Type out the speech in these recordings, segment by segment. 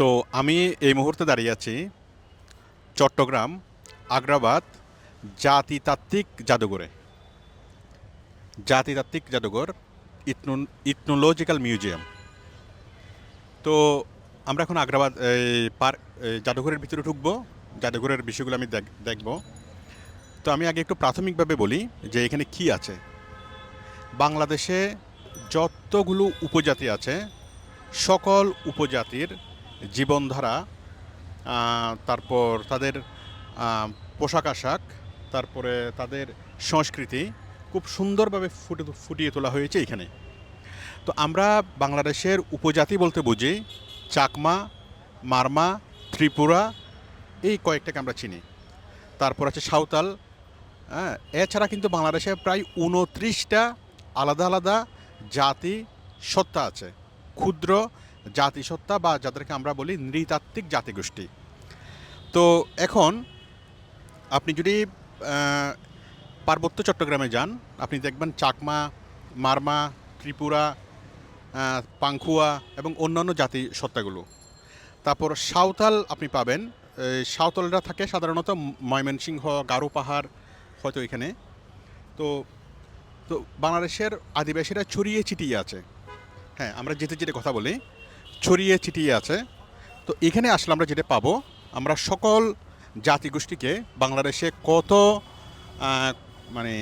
তো আমি এই মুহূর্তে দাঁড়িয়ে আছি চট্টগ্রাম, আগ্রাবাদ, জাতিতাত্ত্বিক জাদুঘরে। জাতিতাত্ত্বিক জাদুঘর ইথনো ইথনোলজিক্যাল মিউজিয়াম। তো আমরা এখন আগ্রাবাদ, এই পার্ক জাদুঘরের ভিতরে ঢুকবো। জাদুঘরের বিষয়গুলো আমি দেখ- দেখব। তো আমি আগে একটু প্রাথমিকভাবে বলি যে এখানে কি আছে। বাংলাদেশে যতগুলো উপজাতি আছে, সকল উপজাতির জীবনধারা তারপর তাদের পোশাক আশাক, তারপরে তাদের সংস্কৃতি খুব সুন্দরভাবে ফুটে, ফুটিয়ে তোলা হয়েছে এখানে। তো আমরা বাংলাদেশের উপজাতি বলতে বুঝি, চাকমা, মারমা, ত্রিপুরা, এই কয়েকটাকে আমরা চিনি। তারপর আছে সাঁওতাল হ্যাঁ এছাড়া কিন্তু বাংলাদেশে প্রায় উনত্রিশটা আলাদা আলাদা জাতি, সত্তা আছে। ক্ষুদ্র জাতিসত্তা বা যাদেরকে আমরা বলি নৃতাত্ত্বিক জাতিগোষ্ঠী। তো এখন আপনি যদি পার্বত্য চট্টগ্রামে যান, আপনি দেখবেন চাকমা, মারমা, ত্রিপুরা পাংখুয়া এবং অন্যান্য জাতি সত্তাগুলো তারপর সাঁওতাল আপনি পাবেন সাঁওতালরা থাকে সাধারণত ময়মনসিংহ, গারো পাহাড় হয়তো এখানে। তো তো বাংলাদেশের আদিবাসীরা ছড়িয়ে ছিটিয়ে আছে। হ্যাঁ আমরা যেতে যেতে কথা বলি। ছড়িয়ে ছিটিয়ে আছে। তো এখানে আসলে আমরা যেটা পাবো, আমরা সকল জাতিগোষ্ঠীকে, বাংলাদেশে কত মানে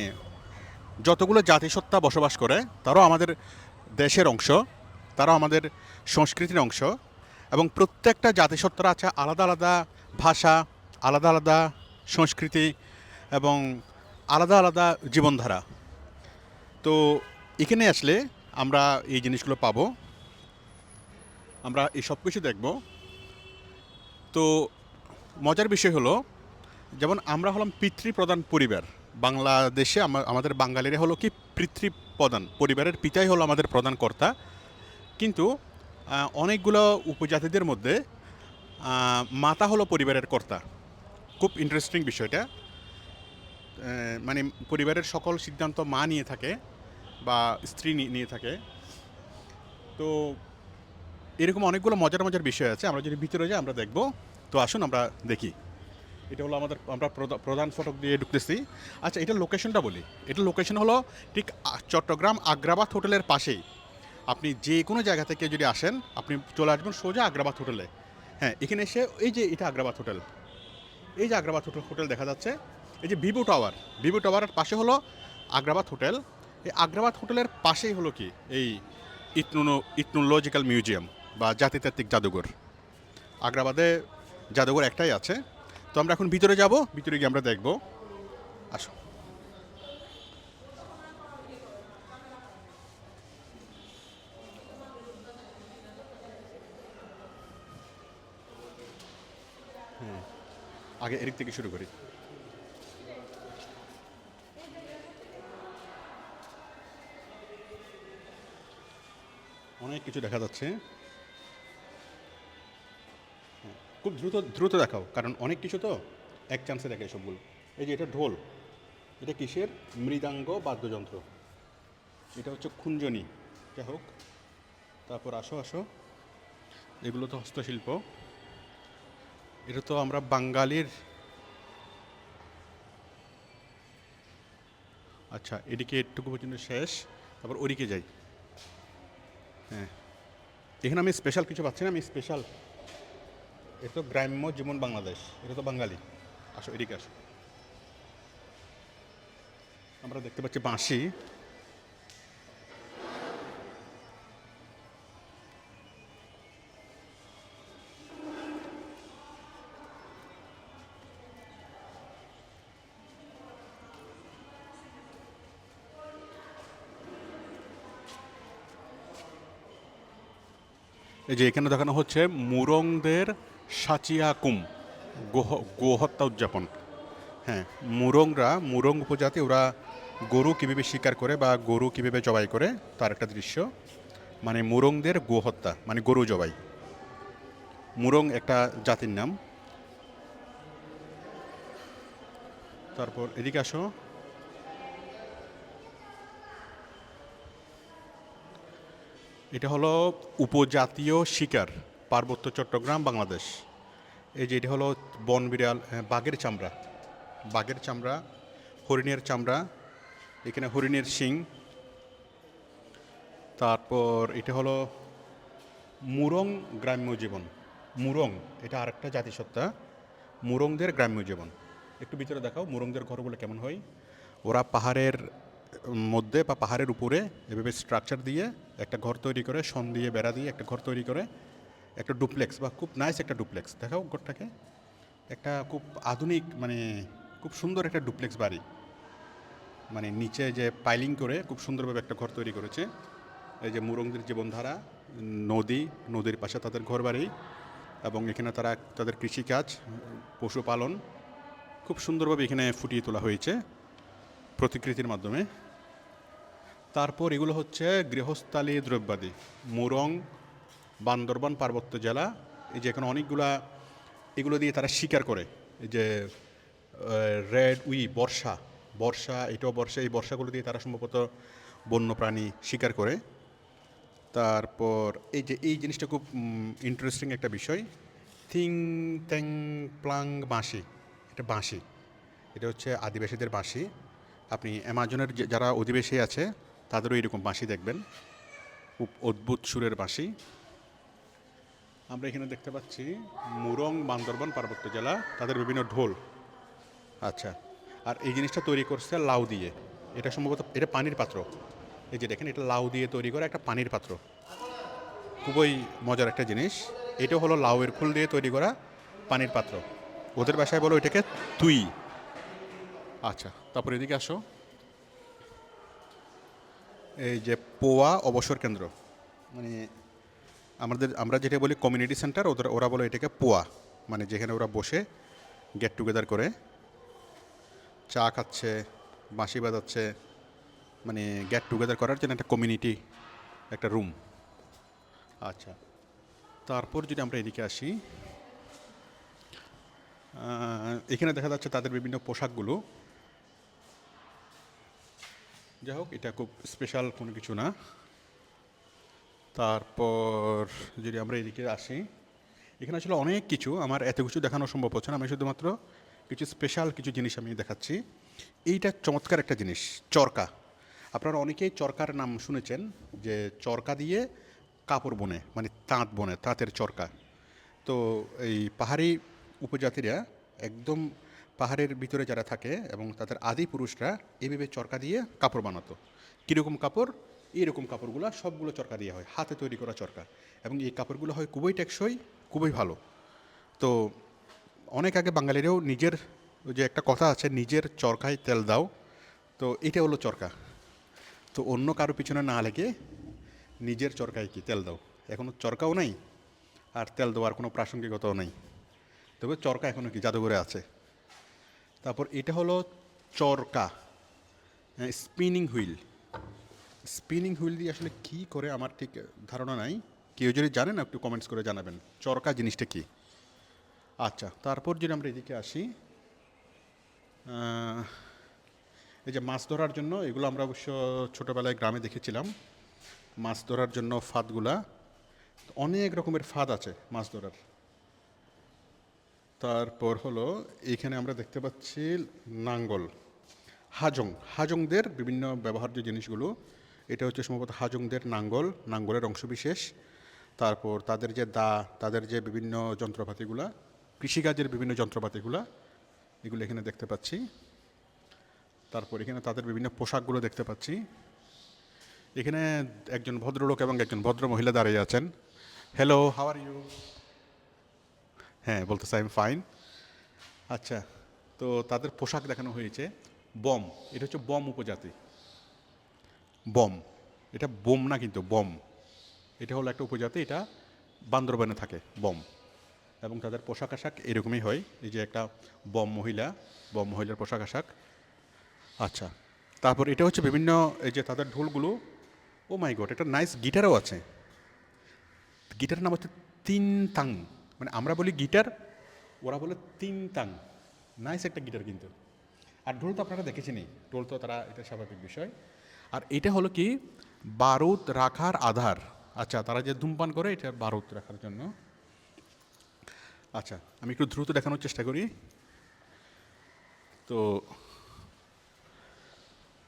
যতগুলো জাতিসত্তা বসবাস করে, তারাও আমাদের দেশের অংশ, তারাও আমাদের সংস্কৃতির অংশ এবং প্রত্যেকটা জাতিসত্তার আছে আলাদা আলাদা ভাষা, আলাদা আলাদা সংস্কৃতি এবং আলাদা আলাদা জীবনধারা। তো এখানে আসলে আমরা এই জিনিসগুলো পাবো। আমরা এই সব কিছু দেখব। তো মজার বিষয় হলো, যেমন আমরা হলাম পিতৃপ্রধান পরিবার, বাংলাদেশে আমাদের বাঙালিরা হলো কি পিতৃপ্রধান, পরিবারের পিতাই হলো আমাদের প্রধান কর্তা। কিন্তু অনেকগুলো উপজাতিদের মধ্যে মাতা হলো পরিবারের কর্তা। খুব ইন্টারেস্টিং বিষয়টা। মানে পরিবারের সকল সিদ্ধান্ত মা নিয়ে থাকে বা স্ত্রী নিয়ে থাকে। তো এরকম অনেকগুলো মজার মজার বিষয় আছে, আমরা যদি ভিতরে যাই, আমরা দেখব। তো আসুন, আমরা দেখি। এটা হলো আমাদের, আমরা প্রধা- প্রধান ফটক দিয়ে ঢুকতেছি। আচ্ছা এটার লোকেশনটা বলি। এটা লোকেশন হলো ঠিক চট্টগ্রাম আগ্রাবাদ হোটেলের পাশেই। আপনি যে কোনো জায়গা থেকে যদি আসেন, আপনি চলে আসবেন সোজা আগ্রাবাদ হোটেলে। হ্যাঁ এখানে এসে এই যে এটা আগ্রাবাদ হোটেল। এই যে আগ্রাবাদ হোটেল হোটেল দেখা যাচ্ছে। এই যে ভিভো টাওয়ার। ভিভো টাওয়ারের পাশে হলো আগ্রাবাদ হোটেল। এই আগ্রাবাদ হোটেলের পাশেই হলো কি? এই ইথনো ইথনোলজিক্যাল মিউজিয়াম। বা জাতিতাত্ত্বিক জাদুঘর। আগ্রাবাদে জাদুঘর একটাই আছে। তো আমরা এখন ভিতরে যাব, ভিতরে গিয়ে আমরা দেখব। আসো। আগে এদিক থেকে শুরু করি। অনেক কিছু দেখা যাচ্ছে। খুব দ্রুত দ্রুত দেখাও, কারণ অনেক কিছু তো এক চান্সে দেখে সবগুলো এই যে এটা ঢোল, এটা কিসের? মৃদাঙ্গ বাদ্যযন্ত্র। এটা হচ্ছে খুঞ্জনি। যাই হোক, তারপর আসো আসো। এগুলো তো হস্তশিল্প। এটা তো আমরা বাঙালির আচ্ছা এদিকে একটুকু পর্যন্ত শেষ, তারপর ওদিকে যাই। হ্যাঁ। এখানে আমি স্পেশাল কিছু পাচ্ছি না, আমি স্পেশাল এটা তো গ্রাম্য জীবন বাংলাদেশ, এটা তো বাঙালি। আসো, এদিকে আসো। আমরা দেখতে পাচ্ছি বাঁশি। এই যে এখানে দেখানো হচ্ছে মুরংদের সাচিয়াকুম, গোহ, গোহত্যা উদযাপন। হ্যাঁ মুরংরা, মুরং উপজাতি, ওরা গরু কীভাবে শিকার করে বা গরু কীভাবে জবাই করে, তার একটা দৃশ্য। মানে মুরংদের গোহত্যা মানে গরু জবাই। মুরং একটা জাতির নাম। তারপর এদিকে আসো। এটা হলো উপজাতীয় শিকার। পার্বত্য চট্টগ্রাম বাংলাদেশ। এই যে এটি হলো বন বিড়াল হ্যাঁ, বাঘের চামড়া। বাঘের চামড়া হরিণের চামড়া এখানে হরিণের শিং। তারপর এটা হলো মুরং গ্রাম্য জীবন। মুরং এটা আরেকটা জাতিসত্তা। মুরংদের গ্রাম্য জীবন। একটু ভিতরে দেখাও মুরংদের ঘরগুলো কেমন হয়? ওরা পাহাড়ের মধ্যে বা পাহাড়ের উপরে এভাবে স্ট্রাকচার দিয়ে একটা ঘর তৈরি করে সন দিয়ে বেড়া দিয়ে একটা ঘর তৈরি করে একটা ডুপ্লেক্স বা খুব নাইস একটা ডুপ্লেক্স। দেখাও ঘরটাকে। একটা খুব আধুনিক মানে খুব সুন্দর একটা ডুপ্লেক্স বাড়ি। মানে নিচে যে পাইলিং করে খুব সুন্দরভাবে একটা ঘর তৈরি করেছে। এই যে মুরংদের জীবনধারা, নদী, নদীর পাশে তাদের ঘরবাড়ি এবং এখানে তারা, তাদের কৃষিকাজ, পশুপালন খুব সুন্দরভাবে এখানে ফুটিয়ে তোলা হয়েছে প্রতিকৃতির মাধ্যমে। তারপর এগুলো হচ্ছে গৃহস্থালী দ্রব্যাদি। মুরং বান্দরবান, পার্বত্য জেলা, এই যে এখানে অনেকগুলা, এগুলো দিয়ে তারা শিকার করে। এই যে রেড উই, বর্ষা বর্ষা, এটাও বর্ষা, এই বর্ষাগুলো দিয়ে তারা সম্ভবত বন্যপ্রাণী শিকার করে। তারপর এই যে, এই জিনিসটা খুব ইন্টারেস্টিং একটা বিষয়। থিং ট্যাং প্লাং বাঁশি, এটা বাঁশি। এটা হচ্ছে আদিবাসীদের বাঁশি। আপনি অ্যামাজনের যারা অধিবাসী আছে, তাদেরও এরকম বাঁশি দেখবেন। খুব অদ্ভুত সুরের বাঁশি। আমরা এখানে দেখতে পাচ্ছি মুরং বান্দরবান পার্বত্য জেলা তাদের বিভিন্ন ঢোল। আচ্ছা। আর এই জিনিসটা তৈরি করছে লাউ দিয়ে। এটা সম্ভবত এটা পানির পাত্র। এই যে দেখেন এটা লাউ দিয়ে তৈরি করা একটা পানির পাত্র। খুবই মজার একটা জিনিস। এটা হলো লাউয়ের ফুল দিয়ে তৈরি করা পানির পাত্র। ওদের বাসায় বলো এটাকে তুই। আচ্ছা তারপর এদিকে আসো। এই যে পোয়া অবসর কেন্দ্র। মানে আমাদের, আমরা যেটা বলি কমিউনিটি সেন্টার ওদের, ওরা বলে এটাকে পোয়া। মানে যেখানে ওরা বসে গেট টুগেদার করে। চা খাচ্ছে, বাঁশি বাজাচ্ছে মানে গেট টুগেদার করার জন্য একটা কমিউনিটি একটা রুম আচ্ছা তারপর যদি আমরা এদিকে আসি এখানে দেখা যাচ্ছে তাদের বিভিন্ন পোশাকগুলো। যাই হোক, এটা খুব স্পেশাল কোনো কিছু না। তারপর যদি আমরা এদিকে আসি, এখানে আসলে অনেক কিছু আমার এত কিছু দেখানো সম্ভব হচ্ছে না। আমি শুধুমাত্র কিছু স্পেশাল কিছু জিনিস আমি দেখাচ্ছি। এইটা চমৎকার একটা জিনিস, চরকা। আপনারা অনেকেই চরকার নাম শুনেছেন, যে চরকা দিয়ে কাপড় বনে মানে তাঁত বনে, তাঁতের চরকা। তো এই পাহাড়ি উপজাতিরা একদম পাহাড়ের ভিতরে যারা থাকে এবং তাদের আদি পুরুষরা এইভাবে চরকা দিয়ে কাপড় বানাতো। কীরকম কাপড়? এইরকম কাপড়গুলো, সবগুলো চরকা দিয়ে হয়, হাতে তৈরি করা চরকা এবং এই কাপড়গুলো হয় খুবই টেকসই, খুবই ভালো। তো অনেক আগে বাঙালিরাও নিজের যে একটা কথা আছে, নিজের চরকায় তেল দাও, তো এটা হলো চরকা তো অন্য কারও পিছনে না লেগে নিজের চরকায় কি তেল দাও। এখনও চরকাও নাই, আর তেল দেওয়ার কোনো প্রাসঙ্গিকতাও নেই। তবে চরকা এখনও কি জাদুঘরে আছে। তারপর এটা হলো চরকা স্পিনিং হুইল স্পিনিং হুইল দিয়ে আসলে কী করে আমার ঠিক ধারণা নাই। কেউ যদি জানেন, একটু কমেন্টস করে জানাবেন। চরকা জিনিসটা কি? আচ্ছা তারপর যদি আমরা এদিকে আসি এই যে মাছ ধরার জন্য, এগুলো আমরা অবশ্য ছোটোবেলায় গ্রামে দেখেছিলাম। মাছ ধরার জন্য ফাঁদগুলা, অনেক রকমের ফাঁদ আছে মাছ ধরার। তারপর হলো এইখানে আমরা দেখতে পাচ্ছি নাঙ্গল। হাজং, হাজংদের বিভিন্ন ব্যবহার্য জিনিসগুলো এটা হচ্ছে সম্ভবত হাজংদের নাঙ্গল, নাঙ্গলের অংশবিশেষ। তারপর তাদের যে দা, তাদের যে বিভিন্ন যন্ত্রপাতিগুলা, কৃষিকাজের বিভিন্ন যন্ত্রপাতিগুলা, এগুলো এখানে দেখতে পাচ্ছি। তারপর এখানে তাদের বিভিন্ন পোশাকগুলো দেখতে পাচ্ছি। এখানে একজন ভদ্রলোক এবং একজন ভদ্র মহিলা দাঁড়িয়ে আছেন। হ্যালো হাউ আর ইউ হ্যাঁ বলতেছে আই এম ফাইন আচ্ছা তো তাদের পোশাক দেখানো হয়েছে। বম, এটা হচ্ছে বম উপজাতি। বম। এটা বোম না কিন্তু, বম। এটা হলো একটা উপজাতি, এটা বান্দরবানে থাকে, বম। এবং তাদের পোশাক আশাক এরকমই হয়। এই যে একটা বম মহিলা, বম মহিলার পোশাক আশাক। আচ্ছা তারপর এটা হচ্ছে বিভিন্ন, এই যে তাদের ঢোলগুলো, ও মাই গড, একটা নাইস গিটারও আছে। গিটারের নাম হচ্ছে তিন তাং। মানে আমরা বলি গিটার, ওরা বলে তিন তাং। নাইস একটা গিটার কিন্তু। আর ঢোল তো আপনারা দেখেছেনই। ঢোল তো তারা, এটা স্বাভাবিক বিষয়। আর এটা হলো কি? বারুদ রাখার আধার। আচ্ছা তারা যে ধূমপান করে, এটা বারুদ রাখার জন্য। আচ্ছা আমি একটু দ্রুত দেখানোর চেষ্টা করি। তো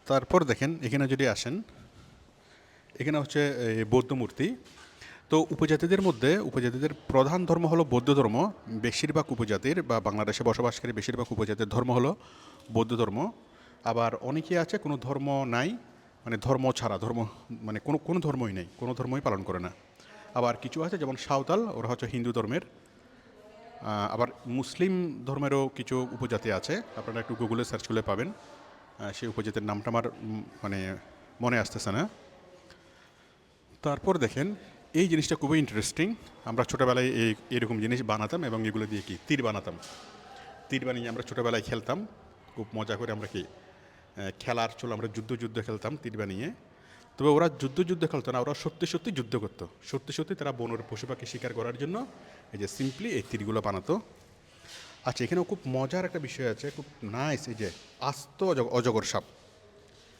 তারপর দেখেন, এখানে যদি আসেন, এখানে হচ্ছে বৌদ্ধ মূর্তি। তো উপজাতিদের মধ্যে, উপজাতিদের প্রধান ধর্ম হলো বৌদ্ধ ধর্ম। বেশিরভাগ উপজাতির বা বাংলাদেশে বসবাসকারী বেশিরভাগ উপজাতির ধর্ম হলো বৌদ্ধ ধর্ম। আবার অনেকেই আছে, কোনো ধর্ম নাই মানে ধর্ম ছাড়া, ধর্ম মানে কোনো কোনো ধর্মই নেই, কোনো ধর্মই পালন করে না। আবার কিছু আছে যেমন সাঁওতাল, ওরা হচ্ছে হিন্দু ধর্মের। আবার মুসলিম ধর্মেরও কিছু উপজাতি আছে, আপনারা একটু গুগলে সার্চ করলে পাবেন। সেই উপজাতির নামটা আমার মানে মনে আসতেছে না। তারপর দেখেন, এই জিনিসটা খুবই ইন্টারেস্টিং আমরা ছোটোবেলায় এই, এরকম জিনিস বানাতাম এবং এগুলো দিয়ে কি? তীর বানাতাম। তীর বানিয়ে আমরা ছোটোবেলায় খেলতাম। খুব মজা করে আমরা কি খেলার চলো আমরা যুদ্ধ যুদ্ধ খেলতাম তীর বানিয়ে তবে ওরা যুদ্ধ যুদ্ধ খেলতো না, ওরা সত্যি সত্যি যুদ্ধ করতো। সত্যি সত্যি তারা বনের পশু পাখি শিকার করার জন্য এই যে সিম্পলি এই তীরগুলো বানাতো। আচ্ছা এখানেও খুব মজার একটা বিষয় আছে, খুব নাইস এই যে আস্ত অজ- অজগর সাপ।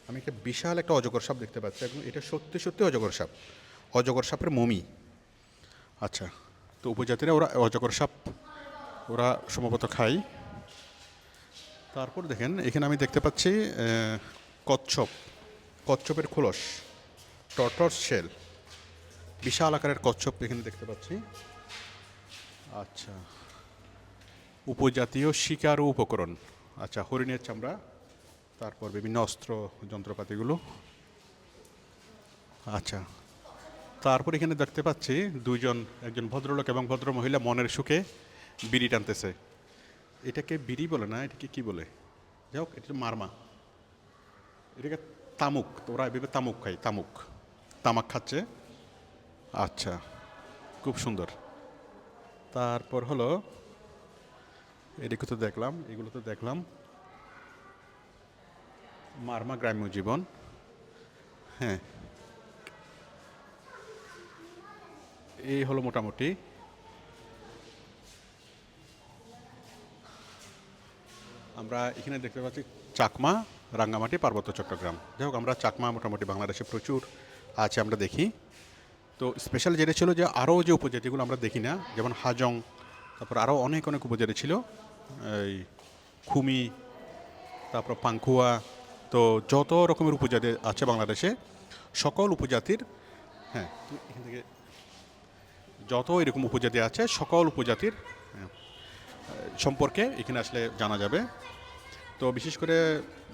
আমি একটা বিশাল একটা অজগর সাপ দেখতে পাচ্ছি, এবং এটা সত্যি সত্যি অজগর সাপ, অজগর সাপের মমি। আচ্ছা তো উপজাতিরা ওরা অজগর সাপ, ওরা সম্ভবত খায়। তারপর দেখেন, এখানে আমি দেখতে পাচ্ছি কচ্ছপ। কচ্ছপের খোলস টর্টস শেল। বিশাল আকারের কচ্ছপ এখানে দেখতে পাচ্ছি। আচ্ছা। উপজাতীয় শিকার ও উপকরণ। আচ্ছা হরিণের চামড়া, তারপর বিভিন্ন অস্ত্র, যন্ত্রপাতিগুলো। আচ্ছা। তারপর এখানে দেখতে পাচ্ছি, দুইজন, একজন ভদ্রলোক এবং ভদ্র মহিলা মনের সুখে বিড়ি টানতেছে। এটাকে বিড়ি বলে না, এটাকে কি বলে? যাই হোক, এটা মারমা। এটাকে তামুক তো ওরা এভাবে তামুক খায় তামুক। তামাক খাচ্ছে। আচ্ছা খুব সুন্দর। তারপর হলো, এদিকে তো দেখলাম এগুলো তো দেখলাম। মারমা গ্রাম্য জীবন। হ্যাঁ। এই হলো মোটামুটি। আমরা এখানে দেখতে পাচ্ছি চাকমা, রাঙ্গামাটি, পার্বত্য চট্টগ্রাম। যাই হোক, আমরা চাকমা মোটামুটি বাংলাদেশে প্রচুর আছে, আমরা দেখি। তো স্পেশাল যেটা ছিল যে আরও যে উপজাতিগুলো আমরা দেখি না, যেমন হাজং, তারপর আরও অনেক অনেক উপজাতি ছিল। এই খুমি, তারপর পাংখুয়া, তো যত রকমের উপজাতি আছে বাংলাদেশে, সকল উপজাতির হ্যাঁ এখান থেকে যত এরকম উপজাতি আছে, সকল উপজাতির সম্পর্কে এখানে আসলে জানা যাবে। তো বিশেষ করে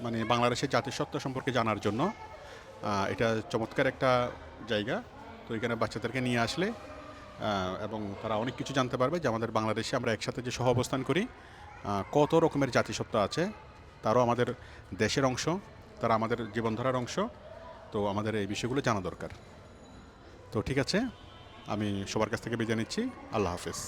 মানে বাংলাদেশের জাতিসত্তা সম্পর্কে জানার জন্য এটা চমৎকার একটা জায়গা। তো এখানে বাচ্চাদেরকে নিয়ে আসলে এবং তারা অনেক কিছু জানতে পারবে যে আমাদের বাংলাদেশে আমরা একসাথে যে সহ অবস্থান করি কত রকমের জাতিসত্তা আছে, তারাও আমাদের দেশের অংশ, তারা আমাদের জীবনধারার অংশ। তো আমাদের এই বিষয়গুলো জানা দরকার। তো ঠিক আছে, আমি সবার কাছ থেকে বিদায় নিচ্ছি। আল্লাহ হাফেজ।